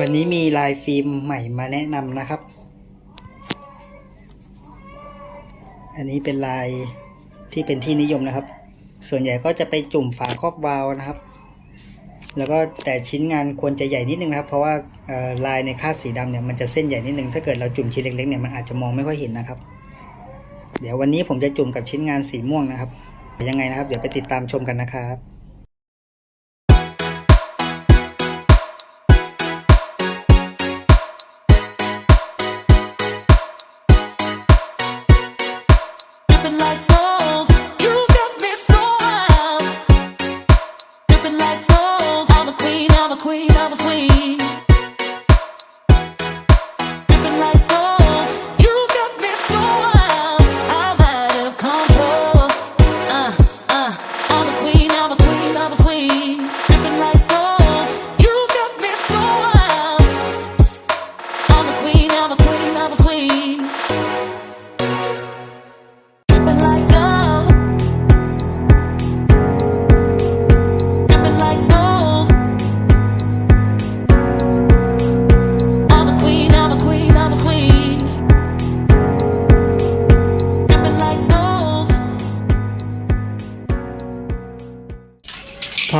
วันนี้มีลายฟิล์มใหม่มาแนะนำนะครับ อันนี้เป็นลายที่เป็นที่นิยมนะครับ ส่วนใหญ่ก็จะไปจุ่มฝาครอบวาล์วนะครับ แล้วก็แต่ชิ้นงานควรจะใหญ่นิดนึงนะครับ เพราะว่าลายในคาดสีดำเนี่ยมันจะเส้นใหญ่นิดนึง ถ้าเกิดเราจุ่มชิ้นเล็กๆเนี่ยมันอาจจะมองไม่ค่อยเห็นนะครับ เดี๋ยววันนี้ผมจะจุ่มกับชิ้นงานสีม่วงนะครับยังไงนะครับ เดี๋ยวไปติดตามชมกันนะครับ like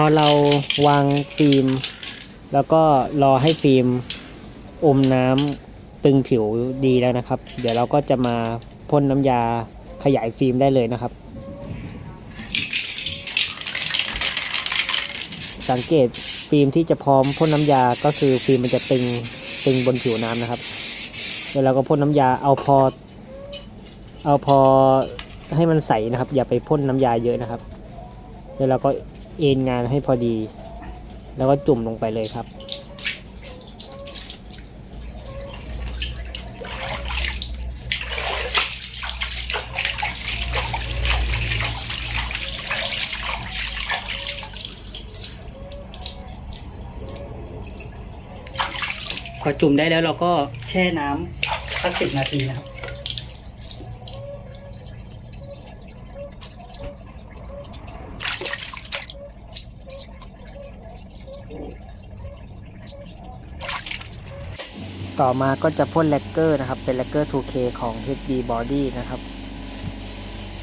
อเราวางฟิล์ม แล้วก็รอให้ฟิล์มอมน้ำตึงผิวดีแล้วนะครับ เดี๋ยวเราก็จะมาพ่นน้ำยาขยายฟิล์มได้เลยนะครับ สังเกตฟิล์มที่จะพร้อมพ่นน้ำยาก็คือฟิล์มมันจะตึงตึงบนผิวน้ำนะครับเดี๋ยวเราก็พ่นน้ำยาเอาพอ เอาพอให้มันใสนะครับ อย่าไปพ่นน้ำยาเยอะนะครับ เดี๋ยวเราก็ เอนงานให้พอดี แล้วก็จุ่มลงไปเลยครับ พอจุ่มได้แล้วเราก็แช่น้ำสักสิบนาทีนะครับ ต่อมาก็จะพ่นแลกเกอร์นะครับ เป็นแลกเกอร์ 2K ของ HD Body นะครับ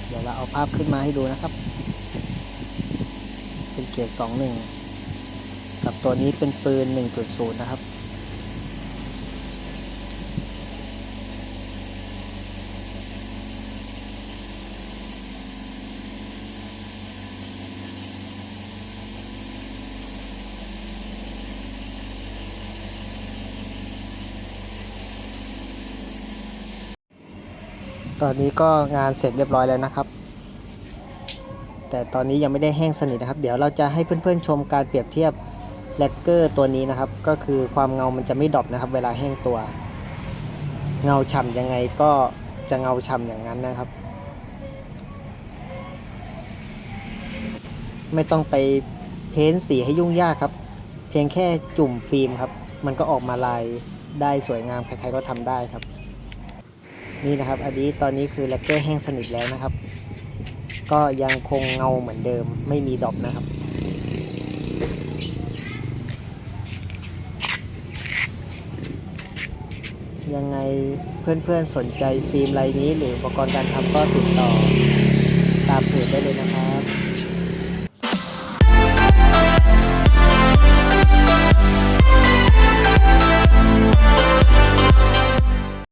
เดี๋ยวเราเอาภาพขึ้นมาให้ดูนะครับ เป็นเกียร์21กับตัวนี้เป็นปืน 1.0 นะครับ ตอนนี้ก็งานเสร็จเรียบร้อยแล้วนะครับ แต่ตอนนี้ยังไม่ได้แห้งสนิทนะครับ เดี๋ยวเราจะให้เพื่อนๆชมการเปรียบเทียบแลกเกอร์ตัวนี้นะครับ ก็คือความเงามันจะไม่ดรอปนะครับ เวลาแห้งตัว เงาฉ่ำยังไงก็จะเงาฉ่ำอย่างนั้นนะครับ ไม่ต้องไปเพ้นสีให้ยุ่งยากครับ เพียงแค่จุ่มฟิล์มครับ มันก็ออกมาลายได้สวยงามใครๆก็ทำได้ครับ นี่นะครับอันนี้ตอนนี้คือแลกเกอร์แห้งสนิทแล้วนะครับ ก็ยังคงเงาเหมือนเดิมไม่มีดอกนะครับ ยังไงเพื่อนๆสนใจฟิล์มลายนี้ หรืออุปกรณ์การทำก็ติดต่อตามเพจได้เลยนะครับ